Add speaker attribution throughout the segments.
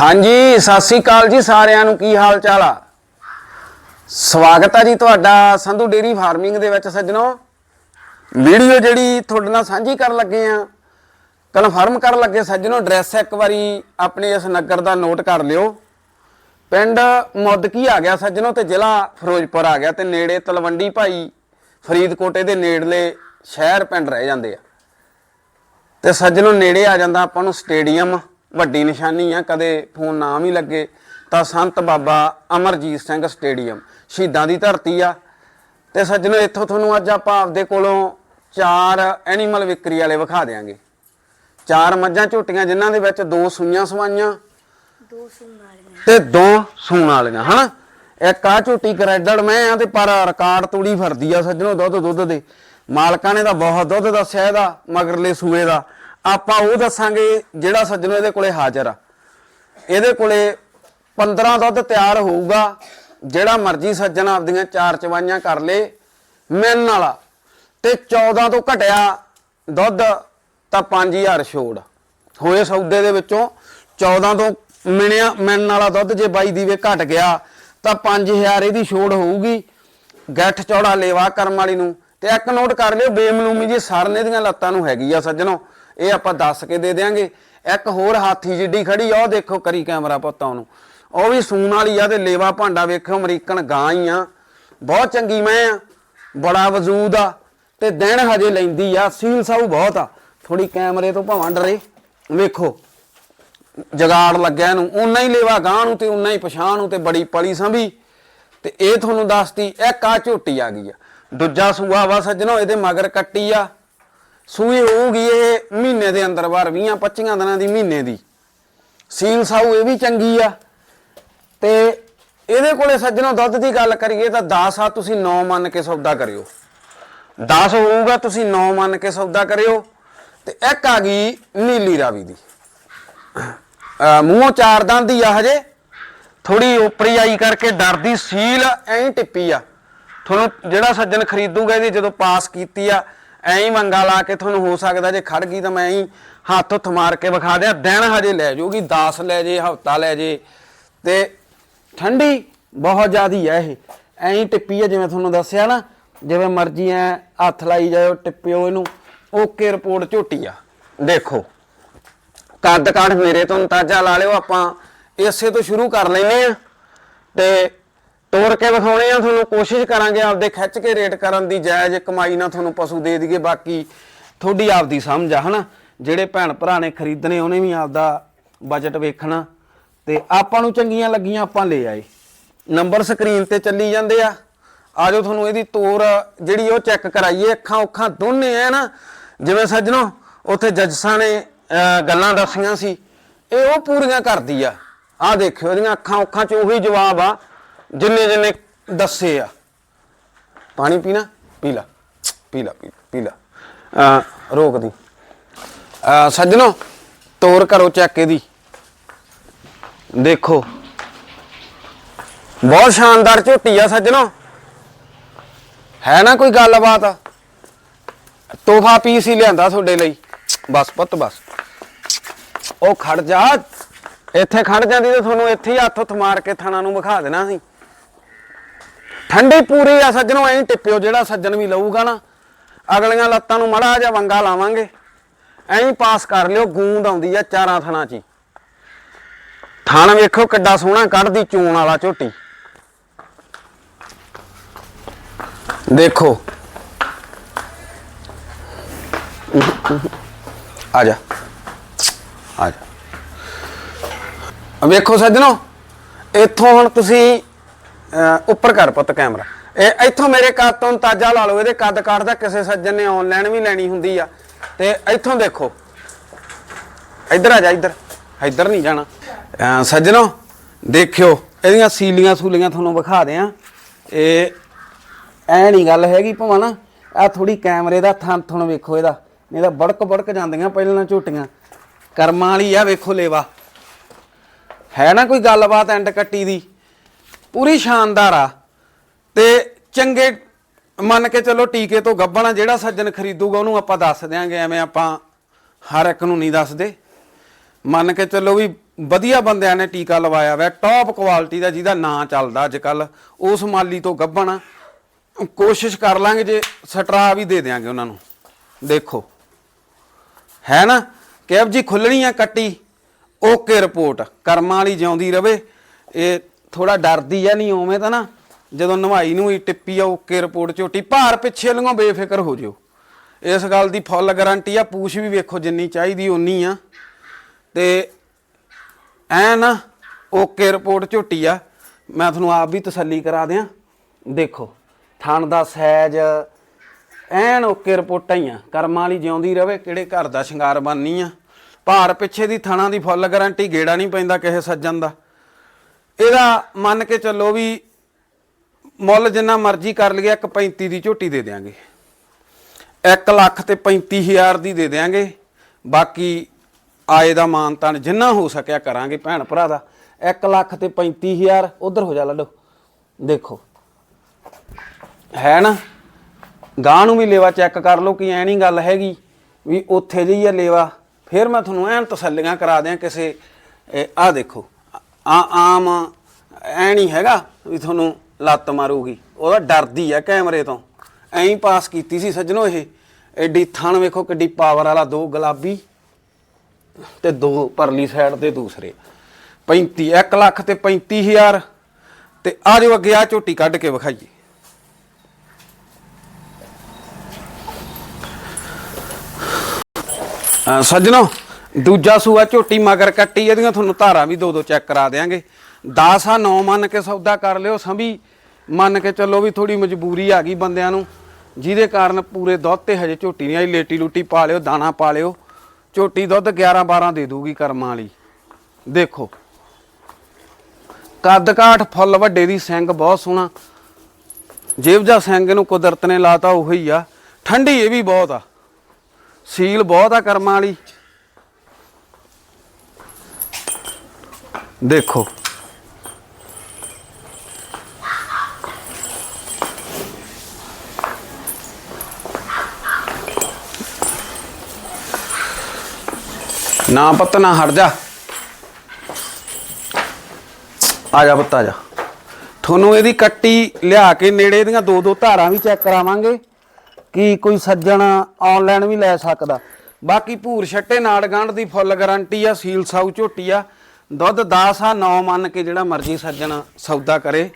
Speaker 1: ਹਾਂਜੀ, ਸਤਿ ਸ੍ਰੀ ਅਕਾਲ ਜੀ ਸਾਰਿਆਂ ਨੂੰ। ਕੀ ਹਾਲ ਚਾਲ ਆ? ਸਵਾਗਤ ਆ ਜੀ ਤੁਹਾਡਾ ਸੰਧੂ ਡੇਰੀ ਫਾਰਮਿੰਗ ਦੇ ਵਿੱਚ ਸੱਜਣੋ। ਵੀਡੀਓ ਜਿਹੜੀ ਤੁਹਾਡੇ ਨਾਲ ਸਾਂਝੀ ਕਰਨ ਲੱਗੇ ਆ, ਕਨਫਰਮ ਕਰਨ ਲੱਗੇ ਸੱਜਣੋ, ਐਡਰੈਸ ਇੱਕ ਵਾਰੀ ਆਪਣੇ ਇਸ ਨਗਰ ਦਾ ਨੋਟ ਕਰ ਲਿਓ। ਪਿੰਡ ਮੁੱਦਕੀ ਆ ਗਿਆ ਸੱਜਣੋ ਤੇ ਜ਼ਿਲ੍ਹਾ ਫਿਰੋਜ਼ਪੁਰ ਆ ਗਿਆ ਤੇ ਨੇੜੇ ਤਲਵੰਡੀ ਭਾਈ ਫਰੀਦਕੋਟੇ ਦੇ ਨੇੜਲੇ ਸ਼ਹਿਰ ਪਿੰਡ ਰਹਿ ਜਾਂਦੇ ਆ। ਤੇ ਸੱਜਣੋ, ਨੇੜੇ ਆ ਜਾਂਦਾ ਆਪਾਂ ਨੂੰ ਸਟੇਡੀਅਮ। ਵੱਡੀ ਨਿਸ਼ਾਨੀ ਆ ਕਦੇ ਫੋਨ ਨਾਮ ਹੀ ਲੱਗੇ ਤਾਂ ਸੰਤ ਬਾਬਾ ਅਮਰਜੀਤ ਸਿੰਘ ਸਟੇਡੀਅਮ ਸ਼ਹੀਦਾਂ ਦੀ ਧਰਤੀ ਆ। ਤੇ ਸੱਜਣੋ ਇੱਥੋਂ ਤੁਹਾਨੂੰ ਅੱਜ ਆਪਾਂ ਆਪਦੇ ਕੋਲੋਂ ਚਾਰ ਐਨੀਮਲ ਵਿਕਰੀ ਵਾਲੇ ਵਿਖਾ ਦੇਾਂਗੇ ਚਾਰ ਮੱਝਾਂ ਝੋਟੀਆਂ ਜਿਨ੍ਹਾਂ ਦੇ ਵਿੱਚ ਦੋ ਸੂਈਆਂ ਸਵਾਈਆਂ
Speaker 2: ਦੋ ਸੂਣ ਵਾਲੀਆਂ।
Speaker 1: ਤੇ ਦੋ ਸੂਣ ਵਾਲੀਆਂ ਹਨਾ? ਇੱਕ ਆ ਝੋਟੀ ਕਰੈਡੜ ਮੈਂ ਆ ਤੇ ਪਰ ਰਿਕਾਰਡ ਤੂੜੀ ਫਿਰਦੀ ਆ ਸੱਜਣੋ ਦੁੱਧ ਦੁੱਧ ਦੇ। ਮਾਲਕਾਂ ਨੇ ਤਾਂ ਬਹੁਤ ਦੁੱਧ ਦੱਸਿਆ ਇਹਦਾ ਮਗਰਲੇ ਸੂਏ ਦਾ। ਆਪਾਂ ਉਹ ਦੱਸਾਂਗੇ ਜਿਹੜਾ ਸੱਜਣੋ ਇਹਦੇ ਕੋਲੇ ਹਾਜ਼ਰ ਆ। ਇਹਦੇ ਕੋਲੇ 15 ਦੁੱਧ ਤਿਆਰ ਹੋਊਗਾ, ਜਿਹੜਾ ਮਰਜ਼ੀ ਸੱਜਣ ਆਪਦੀਆਂ ਚਾਰ ਚਵਾਈਆਂ ਕਰ ਲੇ, ਮਿਲਣ ਵਾਲਾ। ਤੇ 14 ਤੋਂ ਘਟਿਆ ਦੁੱਧ ਤਾਂ 5000 ਛੋੜ। ਹੋਏ ਸੌਦੇ ਦੇ ਵਿੱਚੋਂ 14 ਤੋਂ ਮਿਣਿਆ ਮਿਲਣ ਵਾਲਾ ਦੁੱਧ ਜੇ ਬਾਈ ਦੀਵੇ ਘਟ ਗਿਆ, ਤਾਂ 5000 ਇਹਦੀ ਛੋੜ ਹੋਊਗੀ। ਗੱਠ ਚੌੜਾ ਲੇਵਾ ਕਰਮ ਵਾਲੀ ਨੂੰ। ਤੇ ਇੱਕ ਨੋਟ ਕਰ ਲਿਓ ਬੇਮਲੂਮੀ ਜੀ ਸਰਨੇ ਦੀਆਂ ਲੱਤਾਂ ਨੂੰ ਹੈਗੀ ਆ ਸੱਜਣੋ। ਇਹ ਆਪਾਂ ਦੱਸ ਕੇ ਦੇ ਦਿਆਂਗੇ। ਇੱਕ ਹੋਰ ਹਾਥੀ ਜਿੱਡੀ ਖੜੀ ਆ, ਉਹ ਦੇਖੋ ਕਰੀ ਕੈਮਰਾ ਪੁੱਤਾਂ ਉਹਨੂੰ। ਉਹ ਵੀ ਸੂਣ ਵਾਲੀ ਆ ਤੇ ਲੇਵਾ ਭਾਂਡਾ ਵੇਖੋ ਅਮਰੀਕਨ ਗਾਂ ਹੀ ਆ। ਬਹੁਤ ਚੰਗੀ ਮੈਂ ਆ, ਬੜਾ ਵਜੂਦ ਆ ਤੇ ਦਿਨ ਹਜੇ ਲੈਂਦੀ ਆ, ਸੀਲ ਸਾਊ ਬਹੁਤ ਆ। ਥੋੜੀ ਕੈਮਰੇ ਤੋਂ ਭਾਵਾਂ ਡਰੇ। ਵੇਖੋ, ਜਗਾੜ ਲੱਗਿਆ ਨੂੰ ਉਨਾ ਹੀ ਲੇਵਾ ਗਾਂ ਨੂੰ ਤੇ ਉਨਾ ਹੀ ਪਛਾਣ ਨੂੰ ਤੇ ਬੜੀ ਪਲੀ ਸੰਭੀ। ਤੇ ਇਹ ਤੁਹਾਨੂੰ ਦੱਸਤੀ, ਇੱਕ ਆ ਝੋਟੀ ਆ ਗਈ ਆ। ਦੂਜਾ ਸੂਆ ਵਾ ਸੱਜਣੋ, ਇਹਦੇ ਮਗਰ ਕੱਟੀ ਆ। ਸੂਈ ਹੋਊਗੀ ਇਹ ਮਹੀਨੇ ਦੇ ਅੰਦਰ ਬਾਹਰ 20 25 ਦਿਨਾਂ ਦੀ ਮਹੀਨੇ ਦੀ। ਸੀਲ ਸਾਊ ਇਹ ਵੀ ਚੰਗੀ ਆ। ਤੇ ਇਹਦੇ ਕੋਲੇ ਸੱਜਣੋ ਦੁੱਧ ਦੀ ਗੱਲ ਕਰੀਏ ਤਾਂ 10 ਆ, ਤੁਸੀਂ 9 ਮੰਨ ਕੇ ਸੌਦਾ ਕਰਿਓ। 10 ਹੋਊਗਾ, ਤੁਸੀਂ 9 ਮੰਨ ਕੇ ਸੌਦਾ ਕਰਿਓ। ਤੇ ਇੱਕ ਆ ਗਈ ਨੀਲੀ ਰਾਵੀ ਦੀ। ਮੂੰਹੋਂ ਚਾਰ ਦੰਦ ਦੀ ਆ ਹਜੇ। ਥੋੜੀ ਉਪਰੀ ਆਈ ਕਰਕੇ ਡਰਦੀ, ਸੀਲ ਐਂ ਟਿੱਪੀ ਆ। ਤੁਹਾਨੂੰ ਜਿਹੜਾ ਸੱਜਣ ਖਰੀਦੂਗਾ, ਇਹਦੀ ਜਦੋਂ ਪਾਸ ਕੀਤੀ ਆ ਐਂ ਹੀ ਮੰਗਾ ਲਾ ਕੇ ਤੁਹਾਨੂੰ ਹੋ ਸਕਦਾ ਜੇ ਖੜ ਗਈ ਤਾਂ ਮੈਂ ਹੀ ਹੱਥ ਹੁੱਥ ਮਾਰ ਕੇ ਵਿਖਾ ਦਿਆਂ। ਦਿਨ ਹਜੇ ਲੈ ਜਾਊਗੀ 10 ਲੈ ਜੇ, ਹਫਤਾ ਲੈ ਜੇ। ਤੇ ਠੰਡੀ ਬਹੁਤ ਜ਼ਿਆਦੀ ਆ ਇਹ। ਐਂ ਹੀ ਟਿੱਪੀ ਹੈ ਜਿਵੇਂ ਤੁਹਾਨੂੰ ਦੱਸਿਆ ਨਾ, ਜਿਵੇਂ ਮਰਜ਼ੀ ਐ ਹੱਥ ਲਾਈ ਜਾਓ ਟਿੱਪਿਓ ਇਹਨੂੰ। ਓਕੇ ਰਿਪੋਰਟ ਝੋਟੀ ਆ। ਦੇਖੋ ਕੱਦ ਕਾਠ ਮੇਰੇ ਤੋਂ ਅੰਦਾਜ਼ਾ ਲਾ ਲਿਓ ਆਪਾਂ। ਇਸੇ ਤੋਂ ਸ਼ੁਰੂ ਕਰ ਲੈਨੇ ਆ। ਤੇ ਤੋੜ ਕੇ ਵਿਖਾਉਣੇ ਆ, ਤੁਹਾਨੂੰ ਕੋਸ਼ਿਸ਼ ਕਰਾਂਗੇ ਆਪਦੇ ਖਿੱਚ ਕੇ ਰੇਟ ਕਰਨ ਦੀ, ਜਾਇਜ਼ ਕਮਾਈ ਨਾਲ ਤੁਹਾਨੂੰ ਪਸ਼ੂ ਦੇ ਦਈਏ। ਬਾਕੀ ਤੁਹਾਡੀ ਆਪਦੀ ਸਮਝ ਆ, ਹਨਾ? ਜਿਹੜੇ ਭੈਣ ਭਰਾ ਨੇ ਖਰੀਦਣੇ, ਉਹਨੇ ਵੀ ਆਪਦਾ ਬਜਟ ਵੇਖਣਾ। ਤੇ ਆਪਾਂ ਨੂੰ ਚੰਗੀਆਂ ਲੱਗੀਆਂ, ਆਪਾਂ ਲੈ ਆਏ। ਨੰਬਰ ਸਕਰੀਨ ਤੇ ਚੱਲੀ ਜਾਂਦੇ ਆ। ਆਜੋ ਤੁਹਾਨੂੰ ਇਹਦੀ ਤੋਰ, ਜਿਹੜੀ ਉਹ ਚੈੱਕ ਕਰਾਈਏ। ਅੱਖਾਂ ਅੱਖਾਂ ਦੋਨੇ ਐ ਨਾ ਜਿਵੇਂ ਸੱਜਣੋ, ਉੱਥੇ ਜੱਜਸਾਂ ਨੇ ਗੱਲਾਂ ਦੱਸੀਆਂ ਸੀ। ਇਹ ਉਹ ਪੂਰੀਆਂ ਕਰਦੀ ਆ। ਆਹ ਦੇਖਿਓ, ਇਹਦੀਆਂ ਅੱਖਾਂ ਅੱਖਾਂ 'ਚ ਉਹੀ ਜਵਾਬ ਆ। ਜਿੰਨੇ ਜਿੰਨੇ ਦੱਸੇ ਆ। ਪਾਣੀ ਪੀਣਾ ਪੀ ਲਾ। ਪੀ ਲਾ ਪੀ- ਪੀ ਲਾ। ਅਹ, ਰੋਕ ਦੀ ਅਹ, ਸੱਜਣੋ ਤੋਰ ਕਰੋ ਚੈੱਕ ਇਹਦੀ। ਦੇਖੋ। ਬਹੁਤ ਸ਼ਾਨਦਾਰ ਝੋਟੀ ਆ ਸੱਜਣੋ। ਹੈ ਨਾ ਕੋਈ ਗੱਲਬਾਤ? ਤੋਹਫਾ ਪੀਸ ਹੀ ਲਿਆਂਦਾ ਤੁਹਾਡੇ ਲਈ। ਬਸ ਪੁੱਤ ਬਸ। ਉਹ ਖੜ ਜਾ। ਇੱਥੇ ਖੜ ਜਾਂਦੀ ਤੇ ਤੁਹਾਨੂੰ ਇੱਥੇ ਹੀ ਹੱਥ ਉੱਥ ਮਾਰ ਕੇ ਥਾਣਾ ਨੂੰ ਵਿਖਾ ਦੇਣਾ ਸੀ। ਠੰਡੀ ਪੂਰੀ ਆ ਸੱਜਣੋ, ਐਂ ਟਿੱਪਿਓ, ਜਿਹੜਾ ਸੱਜਣ ਵੀ ਲਊਗਾ ਨਾ, ਅਗਲੀਆਂ ਲੱਤਾਂ ਨੂੰ ਮੜਾ ਜਿਹਾ ਵੰਗਾ ਲਾਵਾਂਗੇ। ਐਂ ਪਾਸ ਕਰ ਲਿਓ, ਗੂੰਦ ਆਉਂਦੀ ਆ ਚਾਰਾਂ ਥਣਾ 'ਚ ਹੀ। ਥਣ ਵੇਖੋ ਕਿੱਡਾ ਸੋਹਣਾ, ਕੱਢਦੀ ਚੂਣ ਵਾਲਾ ਝੋਟੀ। ਦੇਖੋ। ਆ ਜਾ। ਆ ਜਾ। ਵੇਖੋ ਸੱਜਣੋ, ਇੱਥੋਂ ਹੁਣ ਤੁਸੀਂ ਅਹ, ਉੱਪਰ ਕਰ ਪੁੱਤ ਕੈਮਰਾ। ਇਹ ਇੱਥੋਂ ਮੇਰੇ ਕੱਦ ਤੋਂ ਅੰਦਾਜ਼ਾ ਲਾ ਲਓ ਇਹਦੇ ਕੱਦ ਕੱਢਦਾ ਕਿਸੇ ਸੱਜਣ ਨੇ ਆਨਲਾਈਨ ਵੀ ਲੈਣੀ ਹੁੰਦੀ ਆ। ਤੇ ਇੱਥੋਂ ਦੇਖੋ। ਇੱਧਰ ਆ ਜਾ ਇੱਧਰ। ਇੱਧਰ ਨਹੀਂ ਜਾਣਾ। ਅਹ, ਸੱਜਣੋ ਦੇਖਿਓ ਇਹਦੀਆਂ ਸੀਲੀਆਂ ਸੂਲੀਆਂ ਤੁਹਾਨੂੰ ਵਿਖਾ ਦਿਆਂ। ਇਹ ਐ ਨਹੀਂ ਗੱਲ ਹੈਗੀ ਭਵਾਂ ਨਾ ਆ ਥੋੜੀ ਕੈਮਰੇ ਦਾ ਥਣ ਥਣ ਵੇਖੋ ਇਹਦਾ। ਨਹੀਂ ਤਾਂ ਬੜਕ ਬੜਕ ਜਾਂਦੀਆਂ ਪਹਿਲਾਂ ਝੋਟੀਆਂ। ਕਰਮਾਂ ਵਾਲੀ ਆ ਵੇਖੋ ਲੇਵਾ। ਹੈ ਨਾ ਕੋਈ ਗੱਲਬਾਤ ਐਂਡ ਕੱਟੀ ਦੀ? ਪੂਰੀ ਸ਼ਾਨਦਾਰ ਆ। ਤੇ ਚੰਗੇ ਮੰਨ ਕੇ ਚਲੋ ਟੀਕੇ ਤੋਂ ਗੱਬਣਾ ਜਿਹੜਾ ਸੱਜਣ ਖਰੀਦੂਗਾ, ਉਹਨੂੰ ਆਪਾਂ ਦੱਸ ਦਿਆਂਗੇ, ਐਵੇਂ ਆਪਾਂ ਹਰ ਇੱਕ ਨੂੰ ਨਹੀਂ ਦੱਸਦੇ। ਮੰਨ ਕੇ ਚੱਲੋ ਵੀ ਵਧੀਆ ਬੰਦਿਆਂ ਨੇ ਟੀਕਾ ਲਵਾਇਆ ਹੋਇਆ ਟੌਪ ਕੁਆਲਿਟੀ ਦਾ ਜਿਹਦਾ ਨਾਂ ਚੱਲਦਾ ਅੱਜ ਕੱਲ ਉਸ ਮਾਲੀ ਤੋਂ ਗੱਭਣ ਕੋਸ਼ਿਸ਼ ਕਰ ਲਾਂਗੇ ਜੇ ਸਟਰਾ ਵੀ ਦੇ ਦੇਾਂਗੇ ਉਹਨਾਂ ਨੂੰ। ਦੇਖੋ। ਹੈ ਨਾ? ਕੈਬ ਜੀ ਖੁੱਲਣੀ ਆ ਕੱਟੀ, ਓਕੇ ਰਿਪੋਰਟ, ਕਰਮਾਂ ਵਾਲੀ ਜਿਉਂਦੀ ਰਵੇ। ਇਹ ਥੋੜਾ ਡਰਦੀ ਆ ਨਹੀਂ ਉਵੇਂ ਤਾਂ ਨਾ, ਜਦੋਂ ਨਵਾਈ ਨੂੰ ਹੀ ਟਿੱਪੀ ਆ ਓਕੇ ਰਿਪੋਰਟ ਝੋਟੀ, ਭਾਰ ਪਿੱਛੇ ਲੰਗੋਂ ਬੇਫਿਕਰ ਹੋ ਜਿਓ। ਇਸ ਗੱਲ ਦੀ ਫੁੱਲ ਗਾਰੰਟੀ ਆ, ਪੂਛ ਵੀ ਵੇਖੋ ਜਿੰਨੀ ਚਾਹੀਦੀ ਓਨੀ ਆ। ਤੇ ਐ ਨਾ, ਓਕੇ ਰਿਪੋਰਟ ਝੋਟੀ ਆ, ਮੈਂ ਤੁਹਾਨੂੰ ਆਪ ਵੀ ਤਸੱਲੀ ਕਰਾ ਦਿਆਂ। ਦੇਖੋ, ਥਣ ਦਾ ਸਾਈਜ਼ ਐਨ ਓਕੇ ਰਿਪੋਰਟਾਂ ਹੀ ਆ। ਕਰਮਾਂ ਵਾਲੀ ਜਿਉਂਦੀ ਰਵੇ, ਕਿਹੜੇ ਘਰ ਦਾ ਸ਼ਿੰਗਾਰ ਬਣਨੀ ਆ। ਭਾਰ ਪਿੱਛੇ ਦੀ ਥਣਾ ਦੀ ਫੁੱਲ ਗਾਰੰਟੀ ਗੇੜਾ ਨਹੀਂ ਪੈਂਦਾ ਕਿਸੇ ਸੱਜਣ ਦਾ। ਇਹਦਾ ਮੰਨ ਕੇ ਚੱਲੋ ਵੀ ਮੁੱਲ ਜਿੰਨਾ ਮਰਜ਼ੀ ਕਰ ਲਈਏ, ਇੱਕ 35 ਦੀ ਝੋਟੀ ਦੇ ਦੇਾਂਗੇ 1 ਲੱਖ ਤੇ 35000 ਦੀ ਦੇ ਦੇਾਂਗੇ ਬਾਕੀ ਆਏ ਦਾ ਮਾਨਤਾਨ ਜਿੰਨਾ ਹੋ ਸਕਿਆ ਕਰਾਂਗੇ ਭੈਣ ਭਰਾ ਦਾ। 1 ਲੱਖ ਤੇ 35000 ਉਧਰ ਹੋ ਜਾ ਲੱਡੋ। ਦੇਖੋ। ਹੈ ਨਾ? ਗਾਂ ਨੂੰ ਵੀ ਲੇਵਾ ਚੈੱਕ ਕਰ ਲਓ ਕਿ ਐ ਨਹੀਂ ਗੱਲ ਹੈਗੀ ਵੀ ਉੱਥੇ ਜਿਹੀ ਆ ਲੇਵਾ। ਫਿਰ ਮੈਂ ਤੁਹਾਨੂੰ ਐਨ ਤਸੱਲੀਆਂ ਕਰਾ ਦਿਆਂ ਕਿਸੇ ਆ ਦੇਖੋ। ਆ ਆਮ ਐ ਨਹੀਂ ਹੈਗਾ ਵੀ ਤੁਹਾਨੂੰ ਲੱਤ ਮਾਰੂਗੀ। ਉਹਦਾ ਡਰਦੀ ਆ ਕੈਮਰੇ ਤੋਂ। ਐਂ ਹੀ ਪਾਸ ਕੀਤੀ ਸੀ ਸੱਜਣੋ ਇਹ। ਐਡੀ ਥਣ ਵੇਖੋ ਕਿੱਡੀ ਪਾਵਰ ਵਾਲਾ ਦੋ ਗੁਲਾਬੀ ਤੇ ਦੋ ਪਰਲੀ ਸਾਈਡ ਦੇ ਦੂਸਰੇ। 35 1 ਲੱਖ ਤੇ 35000 ਤੇ ਆ ਜੋ ਅੱਗੇ ਆ ਝੋਟੀ ਕੱਢ ਕੇ ਵਿਖਾਈਏ। ਸੱਜਣੋ ਦੂਜਾ ਸੂਆ ਝੋਟੀ ਮਗਰ ਕੱਟੀ, ਇਹਦੀਆਂ ਤੁਹਾਨੂੰ ਧਾਰਾਂ ਵੀ ਦੋ ਦੋ ਚੈੱਕ ਕਰਾ ਦੇਾਂਗੇ 10 ਆ 9 ਮੰਨ ਕੇ ਸੌਦਾ ਕਰ ਲਿਓ, ਸੰਭੀ ਮੰਨ ਕੇ ਚੱਲੋ ਵੀ ਥੋੜੀ ਮਜਬੂਰੀ ਆ ਗਈ ਬੰਦਿਆਂ ਨੂੰ। ਜਿਹਦੇ ਕਾਰਨ ਪੂਰੇ ਦੁੱਧ ਤੇ ਹਜੇ ਝੋਟੀ ਨਹੀਂ ਆਈ, ਲੇਟੀ ਲੂਟੀ ਪਾ ਲਿਓ, ਦਾਣਾ ਪਾ ਲਿਓ। ਝੋਟੀ ਦੁੱਧ 11 12 ਦੇ ਦੂਗੀ ਕਰਮਾਂ ਵਾਲੀ। ਦੇਖੋ। ਕੱਦ ਕਾਠ ਫੁੱਲ ਵੱਡੇ ਦੀ, ਸਿੰਘ ਬਹੁਤ ਸੋਹਣਾ। ਜੇਬ ਜਾ ਸਿੰਘ ਨੂੰ ਕੁਦਰਤ ਨੇ ਲਾਤਾ, ਉਹੀ ਆ। ਠੰਡੀ ਇਹ ਵੀ ਬਹੁਤ ਆ। ਸੀਲ ਬਹੁਤ ਆ ਕਰਮਾਂ ਵਾਲੀ। ਦੇਖੋ। ਨਾ ਪੱਤ, ਨਾ ਹਟ ਜਾ। ਆ ਜਾ ਪੁੱਤ ਜਾ। ਤੁਹਾਨੂੰ ਇਹਦੀ ਕੱਟੀ ਲਿਆ ਕੇ ਨੇੜੇ ਦੀਆਂ ਦੋ ਦੋ ਧਾਰਾਂ ਵੀ ਚੈੱਕ ਕਰਾਵਾਂਗੇ, ਕਿ ਕੋਈ ਸੱਜਣ ਆਨਲਾਈਨ ਵੀ ਲੈ ਸਕਦਾ। ਬਾਕੀ ਭੂਰ ਛੱਟੇ ਨਾੜ ਗੰਢ ਦੀ ਫੁੱਲ ਗਾਰੰਟੀ ਆ, ਸੀਲ ਸਾਊ ਝੋਟੀ ਆ। ਦੁੱਧ 10 ਆ 9 ਮੰਨ ਕੇ ਜਿਹੜਾ ਮਰਜ਼ੀ ਸੱਜਣ ਸੌਦਾ ਕਰੇ।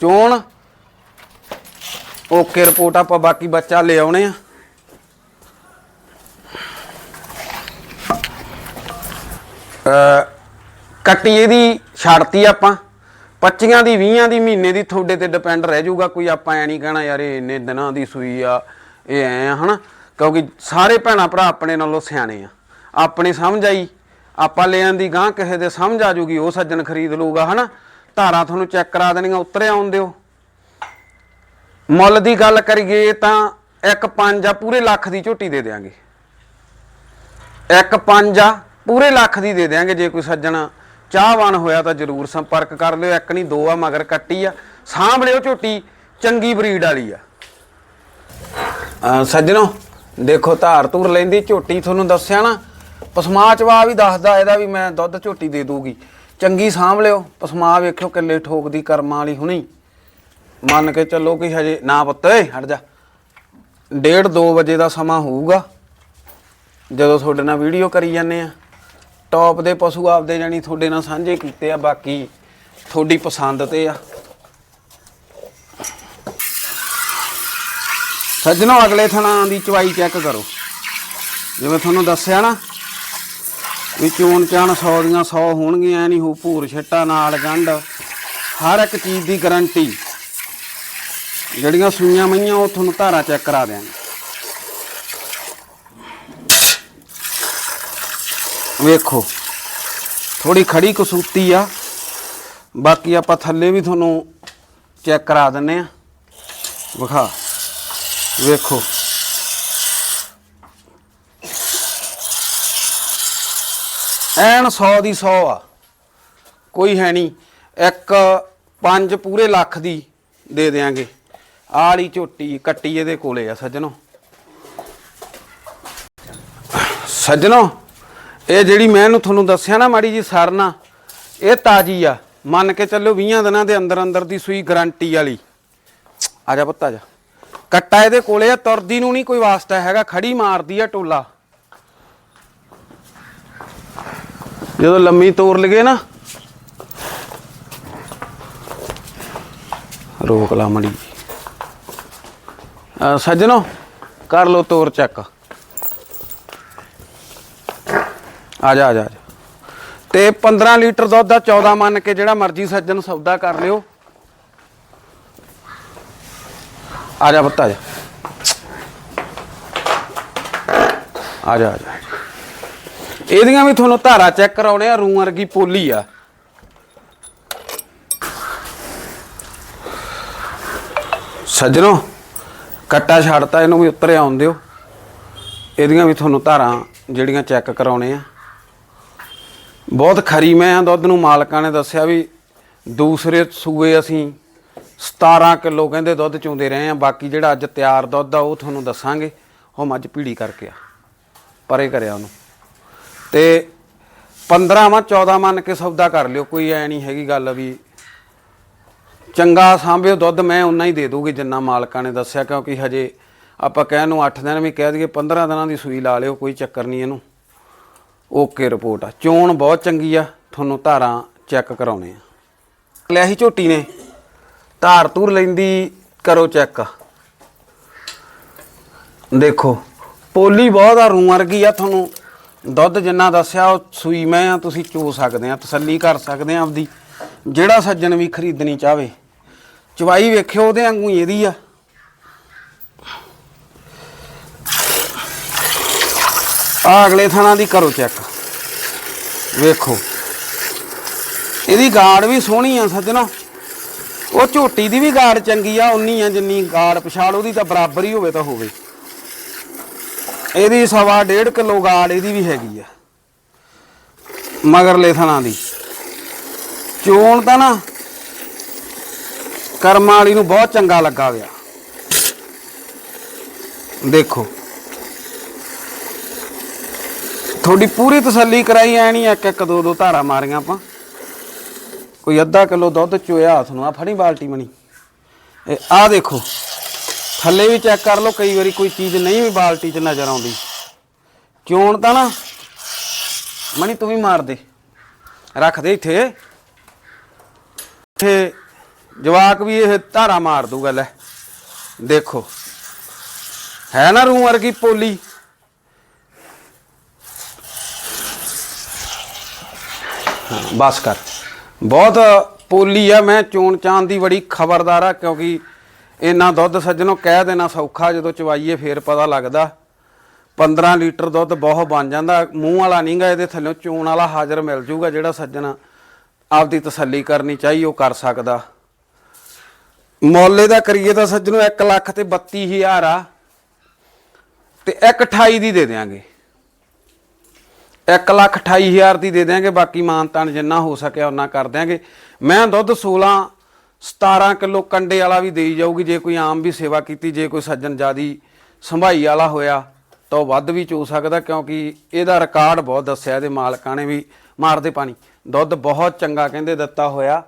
Speaker 1: ਚੋਣ, ਓਕੇ ਰਿਪੋਰਟ ਆਪਾਂ ਬਾਕੀ ਬੱਚਾ ਲੈ ਆਉਣੇ ਆ। ਅ ਕੱਟੀ ਇਹਦੀ ਛੱਡਤੀ ਆਪਾਂ। 25 ਦੀ 20 ਦੀ, ਮਹੀਨੇ ਦੀ ਤੁਹਾਡੇ ਤੇ ਡਿਪੈਂਡ ਰਹਿ ਜਾਊਗਾ, ਕੋਈ ਆਪਾਂ ਐ ਨਹੀਂ ਕਹਿਣਾ ਯਾਰ ਇਹ ਇੰਨੇ ਦਿਨਾਂ ਦੀ ਸੂਈ ਆ, ਇਹ ਐ ਆ, ਹਨਾ? ਕਿਉਂਕਿ ਸਾਰੇ ਭੈਣਾ ਭਰਾ ਆਪਣੇ ਨਾਲੋਂ ਸਿਆਣੇ ਆ। ਆਪਣੇ ਸਮਝ ਆਈ। ਆਪਾਂ ਲੈ ਆਂਦੀ ਗਾਂ, ਕਿਸੇ ਦੇ ਸਮਝ ਆ ਜੂਗੀ, ਉਹ ਸੱਜਣ ਖਰੀਦ ਲੂਗਾ ਹਨਾ? ਧਾਰਾਂ ਤੁਹਾਨੂੰ ਚੈੱਕ ਕਰਾ ਦੇਣੀਆਂ ਉੱਤਰੇ ਆਉਣ ਦਿਓ। ਮੁੱਲ ਦੀ ਗੱਲ ਕਰੀਏ ਤਾਂ ਇੱਕ ਪੰਜ ਆ, ਪੂਰੇ ਲੱਖ ਦੀ ਝੋਟੀ ਦੇ ਦੇਾਂਗੇ ਇੱਕ ਪੰਜ ਆ, ਪੂਰੇ ਲੱਖ ਦੀ ਦੇ ਦੇਾਂਗੇ ਜੇ ਕੋਈ ਸੱਜਣ ਚਾਹਵਾਨ ਹੋਇਆ ਤਾਂ ਜਰੂਰ ਸੰਪਰਕ ਕਰ ਲਿਓ, ਇੱਕ ਨਹੀਂ ਦੋ ਆ, ਮਗਰ ਕੱਟੀ ਆ। ਸਾਂਭ ਲਿਓ ਝੋਟੀ, ਚੰਗੀ ਬਰੀਡ ਵਾਲੀ ਆ। ਸੱਜਣੋ, ਦੇਖੋ ਧਾਰ ਧੂਰ ਲੈਂਦੀ, ਝੋਟੀ ਤੁਹਾਨੂੰ ਦੱਸਿਆ ਨਾ ਪਸਮਾਚਵਾ ਵੀ ਦੱਸਦਾ ਇਹਦਾ ਵੀ ਮੈਂ ਦੁੱਧ ਝੋਟੀ ਦੇ ਦੂਗੀ। ਚੰਗੀ ਸਾਂਭ ਲਿਓ, ਪਸਮਾ ਵੇਖਿਓ ਕਿੱਲੇ ਠੋਕਦੀ ਕਰਮਾਂ ਵਾਲੀ ਹੁਣੀ। ਮੰਨ ਕੇ ਚੱਲੋ ਕਿ ਹਜੇ, ਨਾ ਪੁੱਤ ਏ ਹਟ ਜਾ। ਡੇਢ 2 ਵਜੇ ਦਾ ਸਮਾਂ ਹੋਊਗਾ, ਜਦੋਂ ਤੁਹਾਡੇ ਨਾਲ ਵੀਡੀਓ ਕਰੀ ਜਾਂਦੇ ਆ। ਟੌਪ ਦੇ ਪਸ਼ੂ ਆਪਦੇ ਜਾਨੀ ਤੁਹਾਡੇ ਨਾਲ ਸਾਂਝੇ ਕੀਤੇ ਆ, ਬਾਕੀ ਤੁਹਾਡੀ ਪਸੰਦ ਤੇ ਆ। ਸੱਜਣੋ, ਅਗਲੇ ਥਣਾ ਦੀ ਚਵਾਈ ਚੈੱਕ ਕਰੋ। ਜਿਵੇਂ ਤੁਹਾਨੂੰ ਦੱਸਿਆ ਨਾ ਵੀ ਚੋਣ ਚਾਣ 100 ਦੀਆਂ 100 ਹੋਣਗੀਆਂ, ਐ ਨਹੀਂ ਹੋ ਭੂਰ ਛੱਟਾ ਨਾਲ ਗੰਢ। ਹਰ ਇੱਕ ਚੀਜ਼ ਦੀ ਗਾਰੰਟੀ। ਜਿਹੜੀਆਂ ਸੂਈਆਂ ਮਈਆਂ, ਉਹ ਤੁਹਾਨੂੰ ਧਾਰਾ ਚੈੱਕ ਕਰਾ ਦਿਆਂਗੇ। ਵੇਖੋ ਥੋੜੀ ਖੜੀ ਕਸੂਤੀ ਆ। ਬਾਕੀ ਆਪਾਂ ਥੱਲੇ ਵੀ ਤੁਹਾਨੂੰ ਚੈੱਕ ਕਰਾ ਦਿੰਨੇ ਆ। ਵਿਖਾ, ਵੇਖੋ। ਐਨ 100 ਦੀ 100 ਆ। ਕੋਈ ਹੈ ਨਹੀਂ। ਇੱਕ ਪੰਜ ਪੂਰੇ ਲੱਖ ਦੀ ਦੇ ਦੇਾਂਗੇ ਆਹ ਝੋਟੀ ਕੱਟੀ ਇਹਦੇ ਕੋਲੇ ਆ ਸੱਜਣੋ। ਸੱਜਣੋ, ਇਹ ਜਿਹੜੀ ਮੈਂ ਇਹਨੂੰ ਤੁਹਾਨੂੰ ਦੱਸਿਆ ਨਾ ਮਾੜੀ ਜੀ ਸਰਨਾ, ਇਹ ਤਾਜੀ ਆ। ਮੰਨ ਕੇ ਚੱਲੋ 20 ਦਿਨਾਂ ਦੇ ਅੰਦਰ ਅੰਦਰ ਦੀ ਸੂਈ ਗਾਰੰਟੀ ਵਾਲੀ। ਆ ਜਾ ਪੁੱਤ, ਆ ਜਾ। ਕੱਟਾ ਇਹਦੇ ਕੋਲੇ ਆ, ਤੁਰਦੀ ਨੂੰ ਨਹੀਂ ਕੋਈ ਵਾਸਤਾ ਹੈਗਾ, ਖੜੀ ਮਾਰਦੀ ਆ ਟੋਲਾ। ਜਦੋਂ ਲੰਮੀ ਤੋਰ ਲਗੇ ਨਾ, ਰੋਕ ਲਾ ਮੜੀ ਅਹ ਸੱਜਣੋ, ਕਰ ਲੋ ਤੋਰ ਚੱਕ। ਆ ਜਾ ਆ ਜਾ ਆ ਜਾ। ਤੇ 15 ਲੀਟਰ ਦੁੱਧ ਦਾ 14 ਮੰਨ ਕੇ ਜਿਹੜਾ ਮਰਜ਼ੀ ਸੱਜਣ ਸੌਦਾ ਕਰ ਲਿਓ। ਆ ਜਾ ਬੱਤਾ ਜਾ। ਆ ਜਾ ਆ ਜਾ। ਇਹਦੀਆਂ ਵੀ ਤੁਹਾਨੂੰ ਧਾਰਾ ਚੈੱਕ ਕਰਾਉਣੇ ਆ, ਰੂੰ ਵਰਗੀ ਪੋਲੀ ਆ। ਸੱਜਣੋ, ਕੱਟਾ ਛੱਡਤਾ, ਇਹਨੂੰ ਵੀ ਉੱਤਰ ਆਉਣ ਦਿਓ। ਇਹਦੀਆਂ ਵੀ ਤੁਹਾਨੂੰ ਧਾਰਾਂ ਜਿਹੜੀਆਂ ਚੈੱਕ ਕਰਾਉਣੇ ਆ। ਬਹੁਤ ਖਰੀ ਮੈਂ ਆ ਦੁੱਧ ਨੂੰ, ਮਾਲਕਾਂ ਨੇ ਦੱਸਿਆ ਵੀ ਦੂਸਰੇ ਸੂਏ ਅਸੀਂ 17 ਕਿਲੋ ਕਹਿੰਦੇ ਦੁੱਧ ਚੋਂਦੇ ਰਹੇ ਆ, ਬਾਕੀ ਜਿਹੜਾ ਅੱਜ ਤਿਆਰ ਦੁੱਧ ਆ, ਉਹ ਤੁਹਾਨੂੰ ਦੱਸਾਂਗੇ। ਉਹ ਮੱਝ ਪੀੜੀ ਕਰਕੇ ਆ, ਪਰੇ ਕਰਿਆ ਉਹਨੂੰ। ਤੇ 15 ਵਾ 14 ਮੰਨ ਕੇ ਸੌਦਾ ਕਰ ਲਿਓ, ਕੋਈ ਐ ਨਹੀਂ ਹੈਗੀ ਗੱਲ ਵੀ। ਚੰਗਾ ਸਾਂਭਿਓ ਦੁੱਧ, ਮੈਂ ਉਨਾ ਹੀ ਦੇ ਦੂਗੀ ਜਿੰਨਾ ਮਾਲਕਾਂ ਨੇ ਦੱਸਿਆ, ਕਿਉਂਕਿ ਹਜੇ ਆਪਾਂ ਕਹਿਣ ਨੂੰ 8 ਦਿਨ ਵੀ ਕਹਿ ਦਈਏ 15 ਦਿਨਾਂ ਦੀ ਸੂਈ ਲਾ ਲਿਓ, ਕੋਈ ਚੱਕਰ ਨਹੀਂ ਇਹਨੂੰ। ਓਕੇ ਰਿਪੋਰਟ ਆ। ਚੋਣ ਬਹੁਤ ਚੰਗੀ ਆ, ਤੁਹਾਨੂੰ ਧਾਰਾਂ ਚੈੱਕ ਕਰਾਉਣੇ ਆ। ਲਿਆ ਸੀ ਝੋਟੀ ਨੇ। ਧਾਰ ਧੂਰ ਲੈਂਦੀ, ਕਰੋ ਚੈੱਕ। ਦੇਖੋ, ਪੋਲੀ ਬਹੁਤ ਆ, ਰੂ ਵਰਗੀ ਆ ਤੁਹਾਨੂੰ। ਦੁੱਧ ਜਿੰਨਾ ਦੱਸਿਆ, ਉਹ ਸੂਈ ਮੈਂ ਆ, ਤੁਸੀਂ ਚੋ ਸਕਦੇ ਆ, ਤਸੱਲੀ ਕਰ ਸਕਦੇ ਆ ਆਪਦੀ। ਜਿਹੜਾ ਸੱਜਣ ਵੀ ਖਰੀਦਣੀ ਚਾਹਵੇ, ਚਵਾਈ ਵੇਖਿਓ, ਉਹਦੇ ਵਾਂਗੂ ਹੀ ਇਹਦੀ ਆ। ਆ ਅਗਲੇ ਥਾਣਾ ਦੀ ਕਰੋ ਚੈੱਕ। ਵੇਖੋ। ਇਹਦੀ ਗਾੜ ਵੀ ਸੋਹਣੀ ਆ ਸੱਜਣਾ। ਉਹ ਝੋਟੀ ਦੀ ਵੀ ਗਾੜ ਚੰਗੀ ਆ, ਉਨੀ ਆ ਜਿੰਨੀ ਗਾੜ ਪਛਾੜ ਉਹਦੀ ਤਾਂ ਬਰਾਬਰ ਹੀ ਹੋਵੇ ਤਾਂ ਹੋਵੇ। ਇਹਦੀ ਸਵਾ ਡੇਢ ਕਿਲੋ ਗਾਲ ਇਹਦੀ ਵੀ ਹੈਗੀ ਆ। ਮਗਰਲੇ ਥਣਾ ਦੀ। ਚੋਣ ਤਾਂ ਨਾ ਕਰਮਾਂ ਵਾਲੀ ਨੂੰ ਬਹੁਤ ਚੰਗਾ ਲੱਗਾ ਵਿਆ। ਦੇਖੋ। ਤੁਹਾਡੀ ਪੂਰੀ ਤਸੱਲੀ ਕਰਾਈ ਐ ਇੱਕ ਇੱਕ ਦੋ ਦੋ ਧਾਰਾ ਮਾਰੀਆਂ ਆਪਾਂ। ਕੋਈ ਅੱਧਾ ਕਿਲੋ ਦੁੱਧ ਚੋਇਆ ਹੱਥ ਨੂੰ ਆ ਫੜੀ ਬਾਲਟੀ ਮਣੀ। ਇਹ ਆ ਦੇਖੋ। ਥੱਲੇ ਵੀ ਚੈੱਕ ਕਰ ਲਓ, ਕਈ ਵਾਰੀ ਕੋਈ ਚੀਜ਼ ਨਹੀਂ ਵੀ ਬਾਲਟੀ 'ਚ ਨਜ਼ਰ ਆਉਂਦੀ। ਚੋਣ ਤਾਂ ਨਾ ਮਣੀ ਤੂੰ ਵੀ ਮਾਰ ਦੇ। ਰੱਖ ਦੇ ਇੱਥੇ। ਇੱਥੇ ਜਵਾਕ ਵੀ ਇਹ ਧਾਰਾ ਮਾਰ ਦੂਗਾ, ਲੈ। ਦੇਖੋ। ਹੈ ਨਾ ਰੂ ਵਰਗੀ ਪੋਲੀ? ਬਸ ਕਰ। ਬਹੁਤ ਪੋਲੀ ਆ, ਮੈਂ ਚੋਣ ਚਾ ん ਦੀ ਬੜੀ ਖਬਰਦਾਰ ਆ, ਕਿਉਂਕਿ ਇੰਨਾ ਦੁੱਧ ਸੱਜਣੋ ਕਹਿ ਦੇਣਾ ਸੌਖਾ, ਜਦੋਂ ਚਵਾਈਏ ਫੇਰ ਪਤਾ ਲੱਗਦਾ। 15 ਲੀਟਰ ਦੁੱਧ ਬਹੁਤ ਬਣ ਜਾਂਦਾ। ਮੂੰਹ ਵਾਲਾ ਨਹੀਂਗਾ, ਇਹਦੇ ਥੱਲੇ ਚੋਣ ਵਾਲਾ ਹਾਜ਼ਰ ਮਿਲ ਜੂਗਾ, ਜਿਹੜਾ ਸੱਜਣ ਆਪਦੀ ਤਸੱਲੀ ਕਰਨੀ ਚਾਹੀ, ਉਹ ਕਰ ਸਕਦਾ। ਮੌਲੇ ਦਾ ਕਰੀਏ ਤਾਂ ਸੱਜਣੋ 1 ਲੱਖ ਤੇ 32000 ਆ। ਤੇ 128 ਦੀ ਦੇ ਦੇਾਂਗੇ 1 ਲੱਖ 28000 ਦੀ ਦੇ ਦਿਆਂਗੇ, ਬਾਕੀ ਮਾਨਤਾਨ ਜਿੰਨਾ ਹੋ ਸਕਿਆ ਉਹਨਾਂ ਕਰ ਦਿਆਂਗੇ। ਮੈਂ ਦੁੱਧ 16 17 ਕਿਲੋ ਕੰਡੇ ਵਾਲਾ ਵੀ ਦੇਈ ਜਾਊਗੀ, ਜੇ ਕੋਈ ਆਮ ਵੀ ਸੇਵਾ ਕੀਤੀ, ਜੇ ਕੋਈ ਸੱਜਣ ਜਿਆਦੀ ਸੰਭਾਈ ਵਾਲਾ ਹੋਇਆ, ਤਾਂ ਉਹ ਵੱਧ ਵੀ ਚੋ ਸਕਦਾ, ਕਿਉਂਕਿ ਇਹਦਾ ਰਿਕਾਰਡ ਬਹੁਤ ਦੱਸਿਆ ਇਹਦੇ ਮਾਲਕਾਂ ਨੇ ਵੀ ਮਾਰਦੇ ਪਾਣੀ। ਦੁੱਧ ਬਹੁਤ ਚੰਗਾ ਕਹਿੰਦੇ ਦਿੱਤਾ ਹੋਇਆ।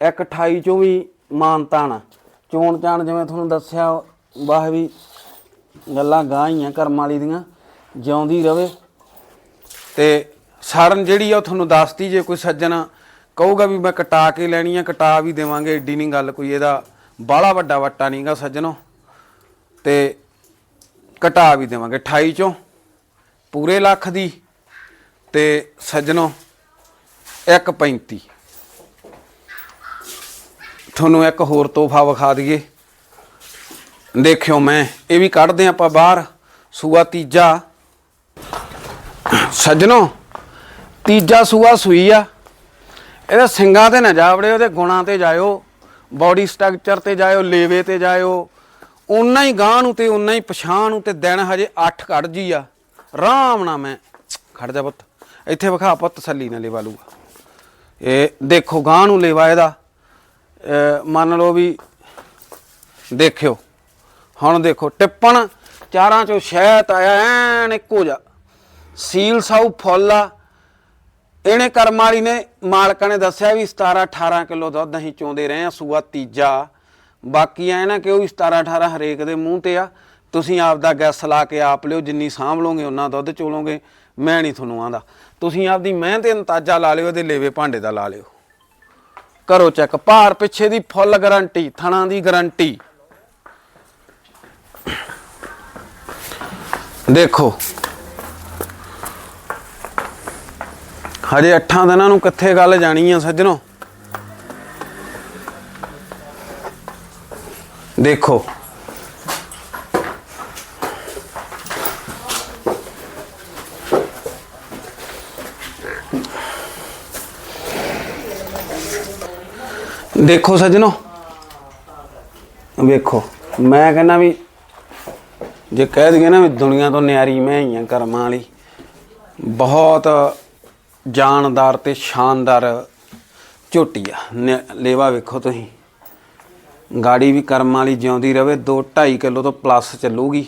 Speaker 1: 128 ਚੋਂ ਵੀ ਮਾਨਤਾਨ ਚੋਣ ਚਾਣ ਜਿਵੇਂ ਤੁਹਾਨੂੰ ਦੱਸਿਆ, ਵਾਹ ਵੀ ਗੱਲਾਂ ਗਾਂ ਹੀ ਆ ਕਰਮ ਵਾਲੀ ਦੀਆਂ, ਜਿਉਂਦੀ ਰਵੇ। ਤੇ ਸੜਨ ਜਿਹੜੀ ਆ ਉਹ ਤੁਹਾਨੂੰ ਦੱਸਤੀ, ਜੇ ਕੋਈ ਸੱਜਣ ਕਹੂਗਾ ਵੀ ਮੈਂ ਕਟਾ ਕੇ ਲੈਣੀ ਆ, ਕਟਾ ਵੀ ਦੇਵਾਂਗੇ, ਏਡੀ ਨਹੀਂ ਗੱਲ ਕੋਈ ਇਹਦਾ। ਬਾਹਲਾ ਵੱਡਾ ਵੱਟਾ ਨਹੀਂਗਾ ਸੱਜਣੋ। ਤੇ ਕਟਾ ਵੀ ਦੇਵਾਂਗੇ 28 ਚੋਂ ਪੂਰੇ ਲੱਖ ਦੀ। ਤੇ ਸੱਜਣੋ 1.35 ਤੁਹਾਨੂੰ ਇੱਕ ਹੋਰ ਤੋਹਫਾ ਵਿਖਾ ਦਈਏ। ਦੇਖਿਓ ਮੈਂ, ਇਹ ਵੀ ਕੱਢਦੇ ਆਪਾਂ ਬਾਹਰ। ਸੂਆ ਤੀਜਾ। ਸੱਜਣੋ, ਤੀਜਾ ਸੂਆ ਸੂਈ ਆ। ਇਹਦੇ ਸਿੰਗਾਂ ਤੇ ਨਾ ਜਾਵੜੇ, ਉਹਦੇ ਗੁਣਾਂ ਤੇ ਜਾਇਓ ਬਾਡੀ ਸਟਰਕਚਰ ਤੇ ਜਾਇਓ, ਲੇਵੇ ਤੇ ਜਾਇਓ। ਉਨਾ ਹੀ ਗਾਂ ਨੂੰ ਤੇ ਉਨਾ ਹੀ ਪਛਾਣ ਨੂੰ ਤੇ ਦਿਨ ਹਜੇ 8 ਕੱਢ ਜੀ ਆ। ਆਰਾਮ ਨਾਲ ਮੈਂ, ਖੜ ਜਾ ਪੁੱਤ। ਇੱਥੇ ਵਿਖਾ ਪੁੱਤ ਤਸੱਲੀ ਨਾਲ ਲੇਵਾ ਲੂਗਾ। ਇਹ ਦੇਖੋ ਗਾਂ ਨੂੰ ਲੇਵਾ ਇਹਦਾ। ਮੰਨ ਲਓ ਵੀ ਦੇਖਿਓ। ਹੁਣ ਦੇਖੋ, ਟਿੱਪਣ ਚਾਰਾਂ ਚੋਂ ਸ਼ਹਿਤ ਆਇਆ, ਐਨ ਇੱਕੋ ਜਾ ਸੀਲ ਸਾਊ ਫੁੱਲ ਆ। ਇਹਨੇ ਕਰਮ ਵਾਲੀ ਨੇ ਮਾਲਕਾਂ ਨੇ ਦੱਸਿਆ ਵੀ 17 18 ਕਿਲੋ ਦੁੱਧ ਅਸੀਂ ਚੋਂਦੇ ਰਹੇ ਆ ਸੂਆ ਤੀਜਾ। ਬਾਕੀ ਐ ਨਾ ਕਿ ਉਹ ਵੀ 17 18 ਹਰੇਕ ਦੇ ਮੂੰਹ ਤੇ ਆ। ਤੁਸੀਂ ਆਪ ਦਾ ਗੈਸ ਲਾ ਕੇ ਆਪ ਲਿਓ, ਜਿੰਨੀ ਸਾਂਭ ਲਓਗੇ, ਉਹਨਾਂ ਦੁੱਧ ਚੋਲੋਗੇ। ਮੈਂ ਨਹੀਂ ਤੁਹਾਨੂੰ ਆਂਦਾ ਤੁਸੀਂ ਆਪਦੀ ਮਿਹਨਤ ਤੇ ਅੰਤਾਜਾ ਲਾ ਲਿਓ, ਇਹਦੇ ਲੇਵੇ ਭਾਂਡੇ ਦਾ ਲਾ ਲਿਓ। ਕਰੋ ਚੈੱਕ। ਭਾਰ ਪਿੱਛੇ ਦੀ ਫੁੱਲ ਗਾਰੰਟੀ, ਥਣਾ ਦੀ ਗਾਰੰਟੀ। ਦੇਖੋ ਹਜੇ 8 ਦਿਨਾਂ ਨੂੰ ਕਿੱਥੇ ਗੱਲ ਜਾਣੀ ਆ ਸੱਜਣੋ? ਦੇਖੋ। ਦੇਖੋ ਸੱਜਣੋ। ਵੇਖੋ, ਮੈਂ ਕਹਿੰਦਾ ਵੀ ਜੇ ਕਹਿ ਦਈਏ ਨਾ ਵੀ ਦੁਨੀਆ ਤੋਂ ਨਿਆਰੀ ਮੈਂ ਹੀ ਆ ਕਰਮਾਂ ਵਾਲੀ, ਬਹੁਤ ਜਾਨਦਾਰ ਤੇ ਸ਼ਾਨਦਾਰ ਝੋਟੀ ਆ। ਨਿ- ਲੇਵਾ ਵੇਖੋ ਤੁਸੀਂ। ਗਾੜੀ ਵੀ ਕਰਮਾਂ ਵਾਲੀ ਜਿਉਂਦੀ ਰਵੇ 2 2.5 ਕਿਲੋ ਤੋਂ ਪਲੱਸ ਚੱਲੂਗੀ।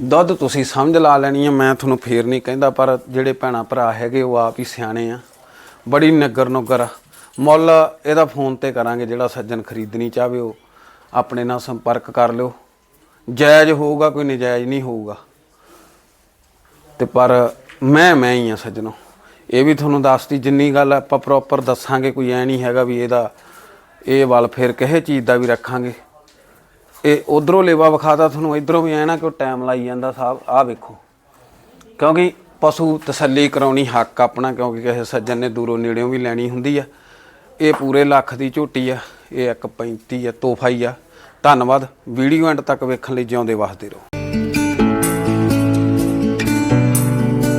Speaker 1: ਦੁੱਧ ਤੁਸੀਂ ਸਮਝ ਲਾ ਲੈਣੀ ਆ, ਮੈਂ ਤੁਹਾਨੂੰ ਫੇਰ ਨਹੀਂ ਕਹਿੰਦਾ, ਪਰ ਜਿਹੜੇ ਭੈਣਾ ਭਰਾ ਹੈਗੇ, ਉਹ ਆਪ ਹੀ ਸਿਆਣੇ ਆ। ਬੜੀ ਨਗਰ ਨੁਗਰ ਆ। ਮੁੱਲ ਇਹਦਾ ਫੋਨ ਤੇ ਕਰਾਂਗੇ, ਜਿਹੜਾ ਸੱਜਣ ਖਰੀਦਣੀ ਚਾਹਵੇ, ਉਹ ਆਪਣੇ ਨਾਲ ਸੰਪਰਕ ਕਰ ਲਿਓ। ਜਾਇਜ਼ ਹੋਊਗਾ, ਕੋਈ ਨਜਾਇਜ਼ ਨਹੀਂ ਹੋਊਗਾ। ਤੇ ਪਰ ਮੈਂ ਮੈਂ ਹੀ ਆ ਸੱਜਣੋ। ਇਹ ਵੀ ਤੁਹਾਨੂੰ ਦੱਸਤੀ, ਜਿੰਨੀ ਗੱਲ ਆਪਾਂ ਪ੍ਰੋਪਰ ਦੱਸਾਂਗੇ, ਕੋਈ ਐ ਨਹੀਂ ਹੈਗਾ ਵੀ ਇਹਦਾ ਇਹ ਵੱਲ ਫਿਰ ਕਿਸੇ ਚੀਜ਼ ਦਾ ਵੀ ਰੱਖਾਂਗੇ। ਇਹ ਉਧਰੋਂ ਲੇਵਾ ਵਿਖਾਤਾ ਤੁਹਾਨੂੰ, ਇਧਰੋਂ ਵੀ ਐ ਨਾ ਕਿ ਟਾਈਮ ਲਾਈ ਜਾਂਦਾ ਸਾਹਿਬ ਆਹ ਵੇਖੋ। ਕਿਉਂਕਿ ਪਸ਼ੂ ਤਸੱਲੀ ਕਰਾਉਣੀ ਹੱਕ ਆਪਣਾ, ਕਿਉਂਕਿ ਕਿਸੇ ਸੱਜਣ ਨੇ ਦੂਰੋਂ ਨੇੜਿਓਂ ਵੀ ਲੈਣੀ ਹੁੰਦੀ ਆ। ਇਹ ਪੂਰੇ ਲੱਖ ਦੀ ਝੋਟੀ ਆ, ਇਹ 1.35 ਆ, ਤੋਹਫਾ ਹੀ ਆ। ਧੰਨਵਾਦ, ਵੀਡੀਓ ਐਂਡ ਤੱਕ ਵੇਖਣ ਲਈ ਜਿਉਂਦੇ ਵਸਦੇ ਰਹੋ।